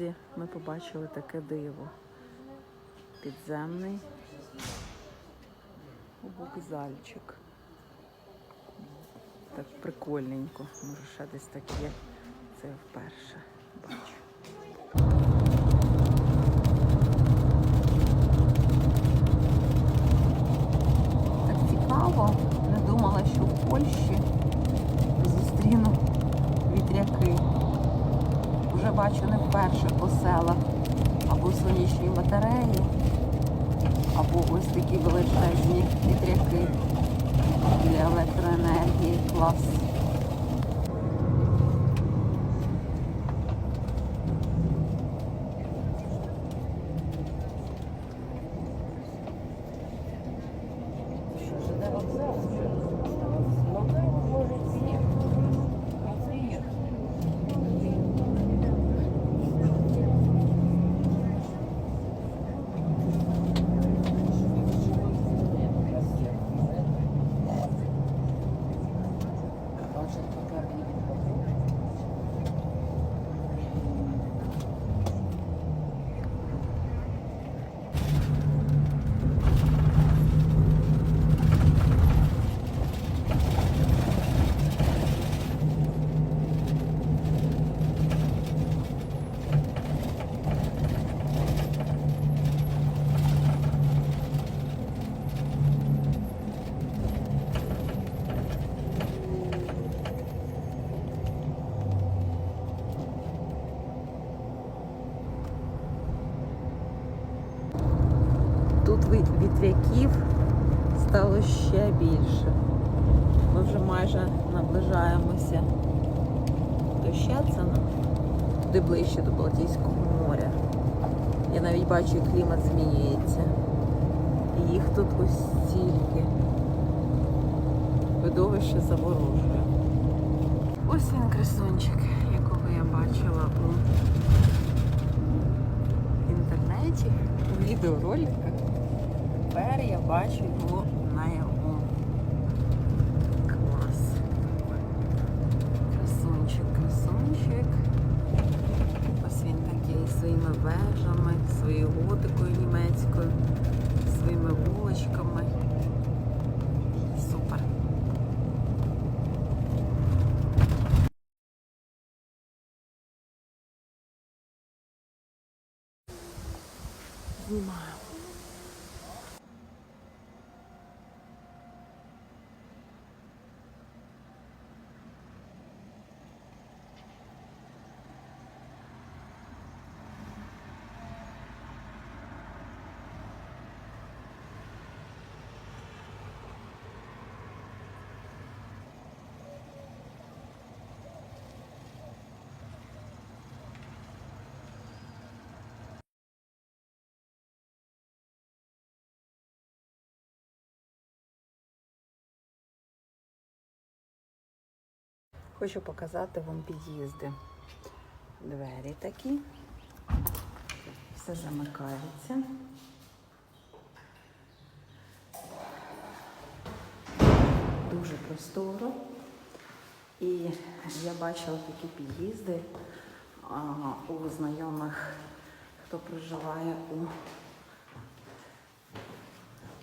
Лодзі ми побачили таке диво. Підземний вокзальчик. Так прикольненько. Може ще десь таке. Це вперше бачу. Так цікаво. Не думала, що в Польщі зустріну вітряки. Вже бачу не вперше по селах або сонячні батареї, або ось такі величезні вітряки для електроенергії. Клас. Тут ві- вітряків стало ще більше. Ми вже майже наближаємося до Щецина, туди ближче до Балтійського моря. Я навіть бачу, як клімат змінюється. І їх тут ось стільки. Видовище заворожує. Ось він красунчик, якого я бачила у інтернеті, у відеороликах. Тепер я бачу його наяву. Клас. Красунчик, красунчик. Ось він такий своїми вежами, своєю готикою німецькою, своїми вуличками. Супер. Знімаю. Хочу показати вам під'їзди. Двері такі. Все замикається. Дуже просторо. І я бачила такі під'їзди у знайомих, хто проживає у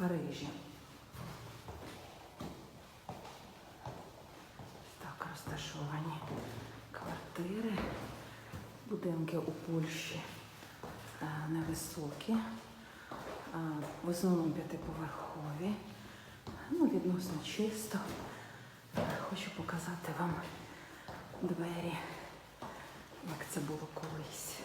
Парижі. Так розташовані квартири. Будинки у Польщі е, невисокі, е, в основному п'ятиповерхові. Ну, відносно чисто. Хочу показати вам двері як це було колись.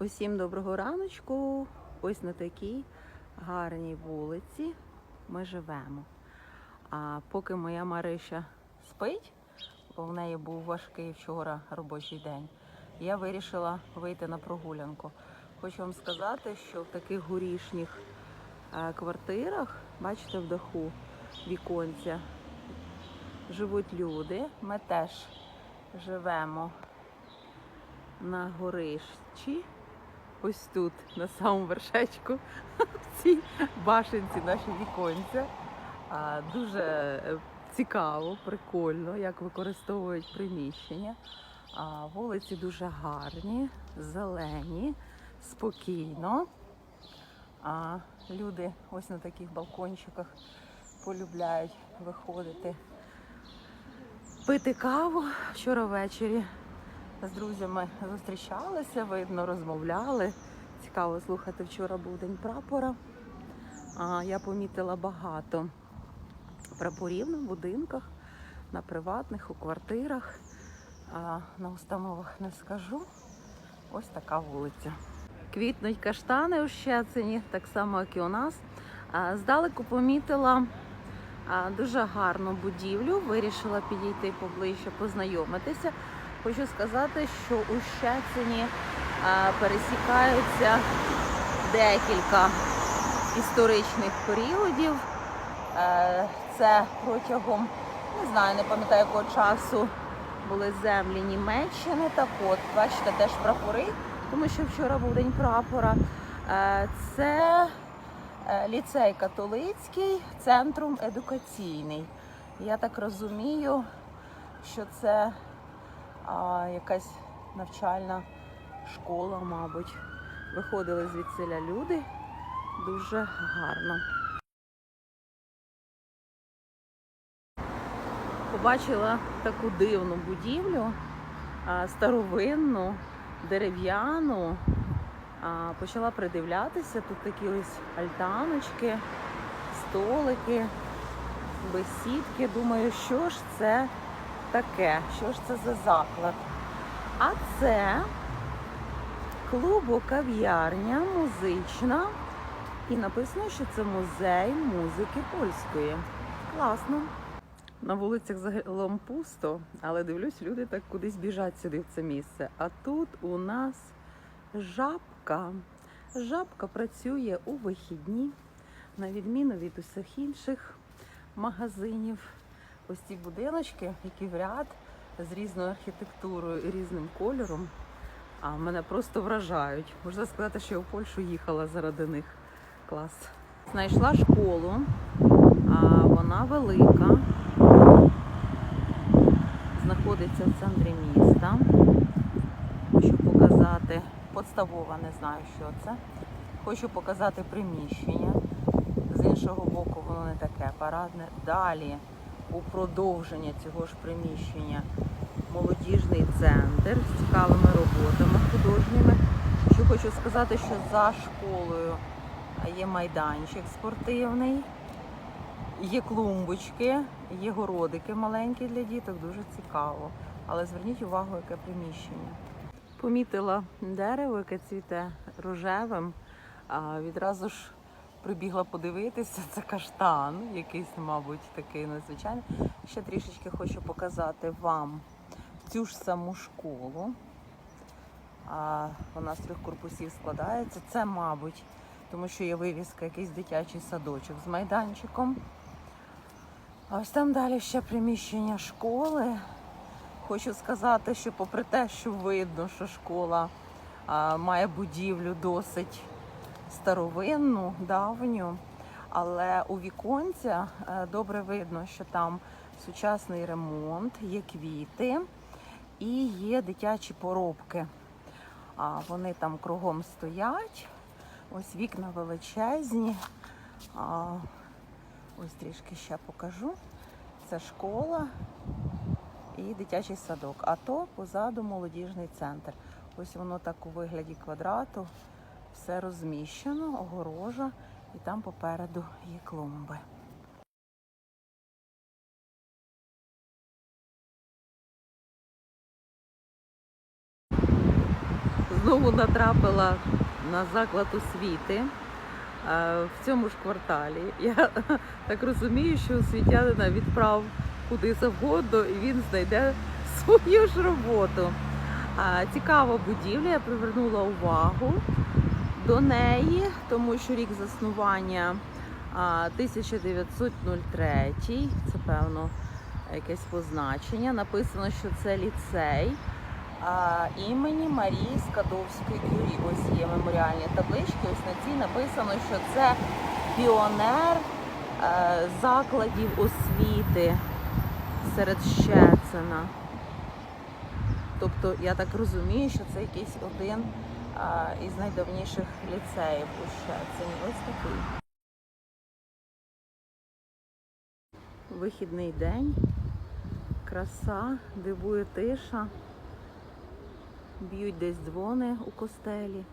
Усім доброго раночку. Ось на такій гарній вулиці ми живемо. А поки моя Мариша спить, бо в неї був важкий вчора робочий день, я вирішила вийти на прогулянку. Хочу вам сказати, що в таких горішніх е, квартирах, бачите, в даху віконця, живуть люди. Ми теж живемо на горищі. Ось тут, на самому вершечку, в цій башенці наші віконця. Дуже е, цікаво, прикольно, як використовують приміщення. Вулиці дуже гарні, зелені, спокійно. А люди ось на таких балкончиках полюбляють виходити пити каву вчора ввечері. З друзями зустрічалися, видно, розмовляли. Цікаво слухати. Вчора був день прапора. А, я помітила багато прапорів на будинках, на приватних, у квартирах. А, на установах не скажу. Ось така вулиця. Квітнуть каштани у Щецині, так само, як і у нас. Здалеку помітила дуже гарну будівлю. Вирішила підійти поближче, познайомитися. Хочу сказати, що у Щецині пересікаються декілька історичних періодів. Е, Це протягом, не знаю, не пам'ятаю якого часу були землі Німеччини. Так от, бачите, теж прапори, тому що вчора був день прапора. Е, Це е, ліцей католицький, центрум едукаційний. Я так розумію, що це а, якась навчальна школа, мабуть. Виходили звідсиля люди. Дуже гарно. Побачила таку дивну будівлю, старовинну, дерев'яну. Почала придивлятися. Тут такі ось альтаночки, столики, бесідки. Думаю, що ж це таке? Що ж це за заклад? А це клубу-кав'ярня музична. І написано, що це музей музики польської. Класно. На вулицях загалом пусто, але дивлюсь, люди так кудись біжать сюди в це місце. А тут у нас жабка. Жабка працює у вихідні, на відміну від усіх інших магазинів. Ось ці будиночки, які в ряд з різною архітектурою і різним кольором, а мене просто вражають. Можна сказати, що я в Польщу їхала заради них. Клас. Знайшла школу, а вона велика, знаходиться в центрі міста. Хочу показати, подставова, не знаю, що це. Хочу показати приміщення. З іншого боку, воно не таке парадне. Далі, у продовження цього ж приміщення, молодіжний центр з цікавими роботами художніми. Що хочу сказати, що за школою є майданчик спортивний, є клумбочки, є городики маленькі для діток, дуже цікаво. Але зверніть увагу, яке приміщення. Помітила дерево, яке цвіте рожевим, а відразу ж прибігла подивитися, це каштан, якийсь, мабуть, такий надзвичайний. Ще трішечки хочу показати вам цю ж саму школу. А, вона з трьох корпусів складається. Це, мабуть, тому що є вивіска, якийсь дитячий садочок з майданчиком. А ось там далі ще приміщення школи. Хочу сказати, що попри те, що видно, що школа а, має будівлю досить старовинну, давню, але у віконця е, добре видно, що там сучасний ремонт, є квіти і є дитячі поробки. А, вони там кругом стоять. Ось вікна величезні. А, ось трішки ще покажу. Це школа і дитячий садок. А то позаду молодіжний центр. Ось воно так у вигляді квадрату. Все розміщено, огорожа, і там попереду є клумби. Знову натрапила на заклад освіти е, в цьому ж кварталі. Я так розумію, що освітянина відправ куди завгодно і він знайде свою ж роботу. Цікава будівля, я привернула увагу до неї, тому що рік заснування 1903, це певно якесь позначення. Написано, що це ліцей імені Марії Скадовської Кюрі. Ось є меморіальні таблички. Ось на цій написано, що це піонер е, закладів освіти серед Щецина. Тобто я так розумію, що це якийсь один із найдавніших ліцеїв у Щецині. Ось такий. Вихідний день, краса, дивує тиша, б'ють десь дзвони у костелі,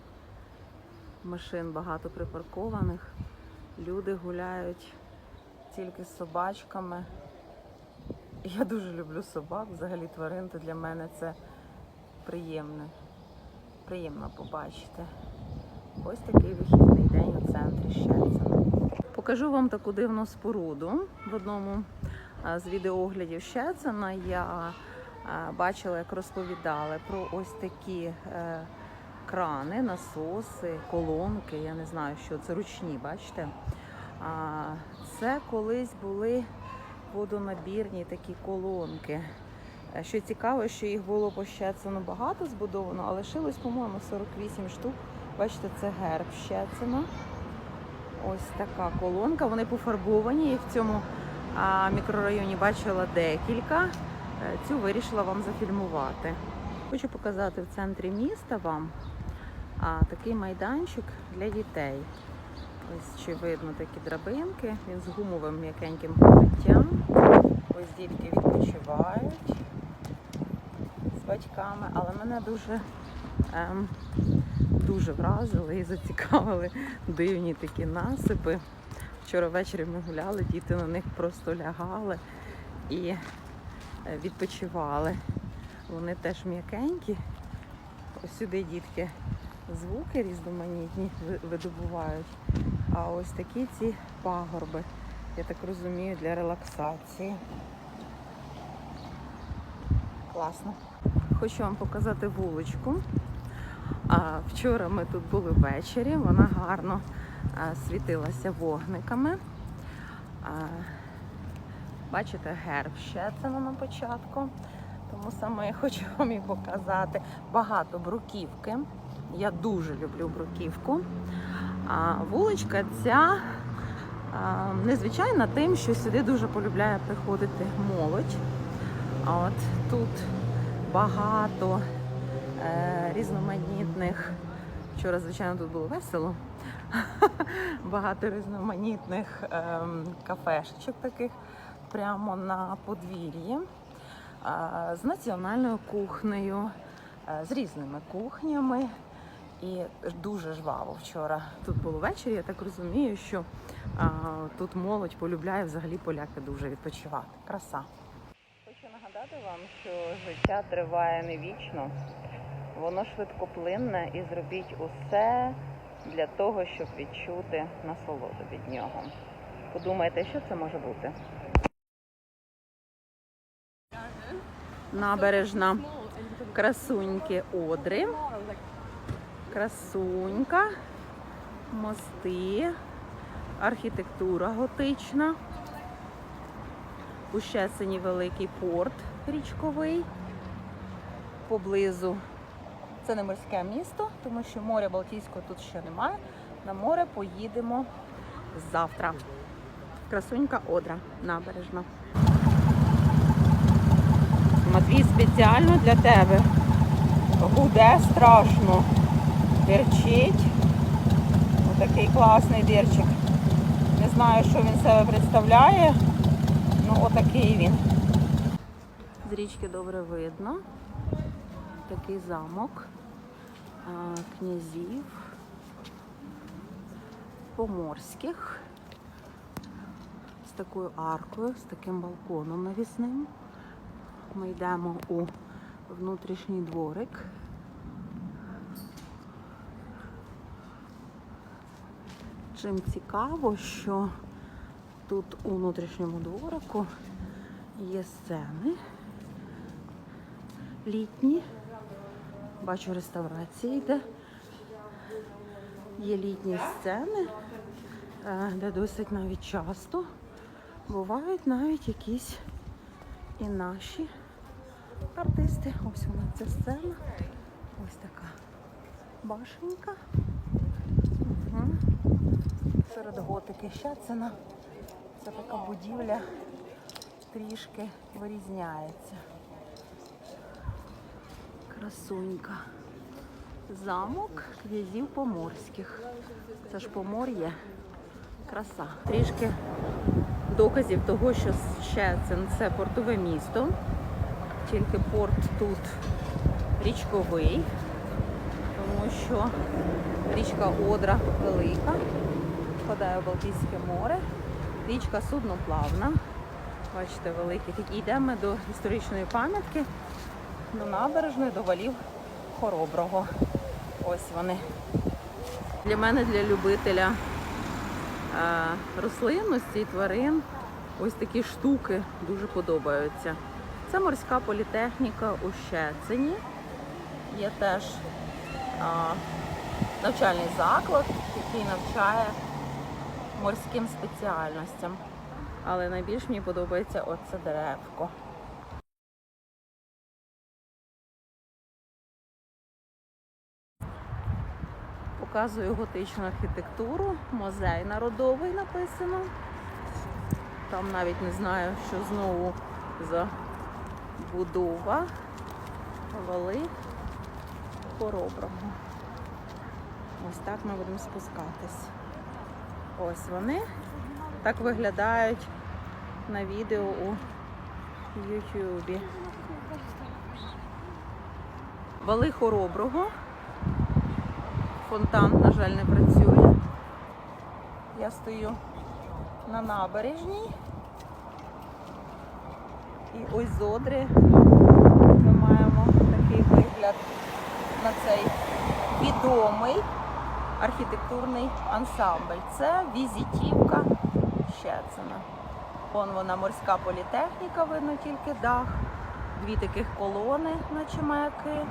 машин багато припаркованих, люди гуляють тільки з собачками. Я дуже люблю собак, взагалі тварин, то для мене це приємне. Приємно побачити. Ось такий вихідний день у центрі Щецина. Покажу вам таку дивну споруду. В одному з відеооглядів Щецина я бачила, як розповідали про ось такі е, крани, насоси, колонки. Я не знаю, що це ручні, бачите? Це колись були водонабірні такі колонки. Е, Що цікаво, що їх було по Щецину багато збудовано, а лишилось, по-моєму, 48 штук. Бачите, це герб Щецина. Ось така колонка. Вони пофарбовані. Їх в цьому мікрорайоні бачила декілька. Е, Цю вирішила вам зафільмувати. Хочу показати в центрі міста вам такий майданчик для дітей. Ось чи видно такі драбинки. Він з гумовим м'якеньким покриттям. Ось дітки відпочивають батьками, але мене дуже, ем, дуже вразили і зацікавили дивні такі насипи. Вчора ввечері ми гуляли, діти на них просто лягали і е, відпочивали. Вони теж м'якенькі. Ось сюди дітки звуки різноманітні видобувають. А ось такі ці пагорби, я так розумію, для релаксації. Класно. Хочу вам показати вуличку. Вчора ми тут були ввечері, вона гарно світилася вогниками. Бачите, герб Щецина на початку. Тому саме я хочу вам і показати. Багато бруківки. Я дуже люблю бруківку. А вуличка ця незвичайна тим, що сюди дуже полюбляє приходити молодь. А от тут багато е, різноманітних. Вчора, звичайно, тут було весело. Багато різноманітних ем, кафешечок таких прямо на подвір'ї. А, з національною кухнею, е, з різними кухнями. І дуже жваво вчора тут було ввечері. Я так розумію, що а, тут молодь полюбляє взагалі поляки дуже відпочивати. Краса. Нагадати вам, що життя триває не вічно, воно швидкоплинне і зробіть усе для того, щоб відчути насолоду від нього. Подумайте, що це може бути. Набережна красуньки Одри. Красунька, мости, архітектура готична. У Щесені великий порт річковий. Поблизу це не морське місто, тому що моря Балтійського тут ще немає. На море поїдемо завтра. Красунька Одра, набережна. Матвій спеціально для тебе. Гуде страшно. Дерчить. Отакий класний дирчик. Не знаю, що він себе представляє. Ну, отакий він. Річки добре видно. Такий замок. князів поморських з такою аркою, з таким балконом навісним. Ми йдемо у внутрішній дворик. Чим цікаво, що тут у внутрішньому дворику є сцени літні. Бачу, реставрація йде. Є літні сцени, е, де досить навіть часто бувають навіть якісь і наші артисти. Ось вона ця сцена. Ось така башенька. Угу. Серед готики Щецина. Це така будівля трішки вирізняється. Красунька. Замок князів поморських. Це ж помор'я. Краса. Трішки доказів того, що Щецин це портове місто. Тільки порт тут річковий, тому що річка Одра велика, впадає в Балтійське море. Річка судноплавна. Бачите, великий. Йдемо до історичної пам'ятки, до набережної, до валів Хороброго. Ось вони. Для мене, для любителя е, рослинності і тварин, ось такі штуки дуже подобаються. Це морська політехніка у Щецині. Є теж а, навчальний заклад, який навчає морським спеціальностям. Але найбільш мені подобається оце деревко. Показую готичну архітектуру, музей народовий написано. Там навіть не знаю, що знову за будова вали хороброго. Ось так ми будемо спускатись. Ось вони. Так виглядають на відео у Ютубі. Вали хороброго. Фонтан, на жаль, не працює. Я стою на набережній. І ось з Одри ми маємо такий вигляд на цей відомий архітектурний ансамбль. Це візитівка Щецина. Вон вона морська політехніка, видно тільки дах. Дві таких колони, наче маяки.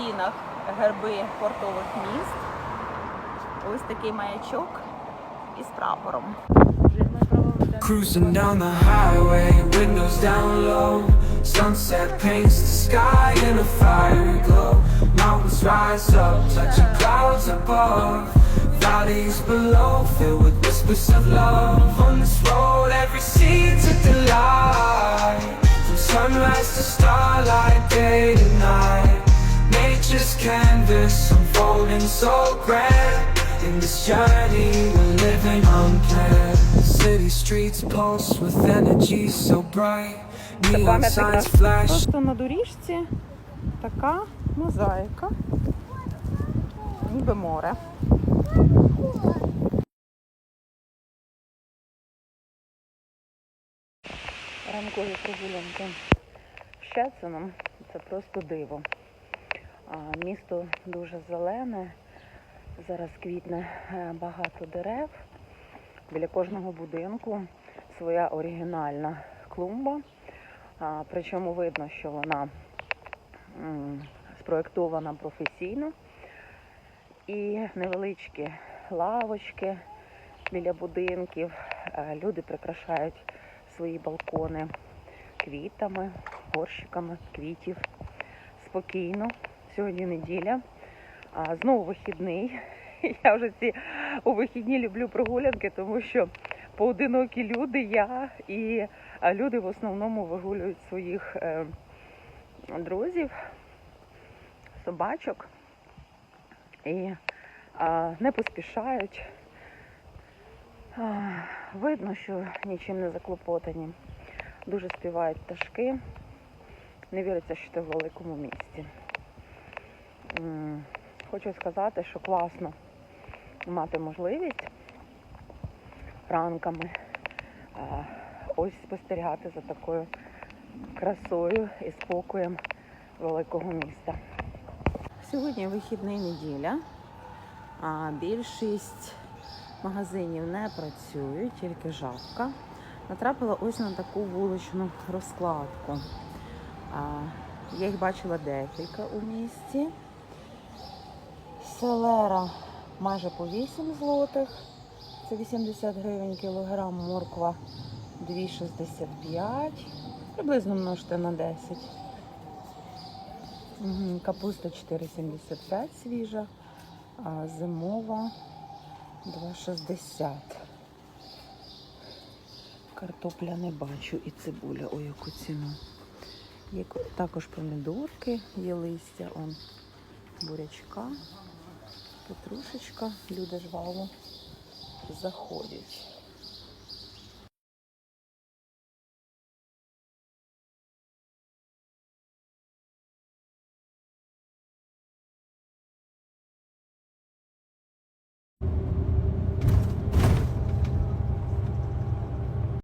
На цих стінах герби портових міст. Ось такий маячок із прапором. Cruising down the highway, windows down low. Sunset paints the sky in a fiery glow. Mountains rise up, touching clouds above. Valleys below, filled with whispers of love. On this road, every scene's a delight. From sunrise to starlight, day to night. Nature's canvas unfolding so grand. In this journey, we're living unplanned. City streets pulse with energy so bright. Neon signs flash. просто на доріжці така мозаїка. Ніби море. Ранкові прогулянки Щецином це просто диво. Місто дуже зелене, зараз квітне е, багато дерев. Біля кожного будинку своя оригінальна клумба. Причому видно, що вона спроєктована професійно. І невеличкі лавочки біля будинків. Е, Люди прикрашають свої балкони квітами, горщиками квітів. Спокійно. Сьогодні неділя. А, Знову вихідний. Я вже ці у вихідні люблю прогулянки, тому що поодинокі люди, я і люди в основному вигулюють своїх е, друзів, собачок і а, не поспішають. А, видно, що нічим не заклопотані. Дуже співають пташки. Не віриться, що ти в великому місті. Хочу сказати, що класно мати можливість ранками ось спостерігати за такою красою і спокоєм великого міста. Сьогодні вихідний неділя, а більшість магазинів не працюють, тільки жабка. Натрапила ось на таку вуличну розкладку. Я їх бачила декілька у місті. Селера майже по 8 злотих. Це 80 гривень кілограм, морква 2,65. Приблизно множте на 10. Капуста 4,75 свіжа, а зимова 2,60. Картопля не бачу і цибуля, ой, яку ціну. Є також помідорки, є листя, он бурячка, петрушечка. Люди жваво заходять.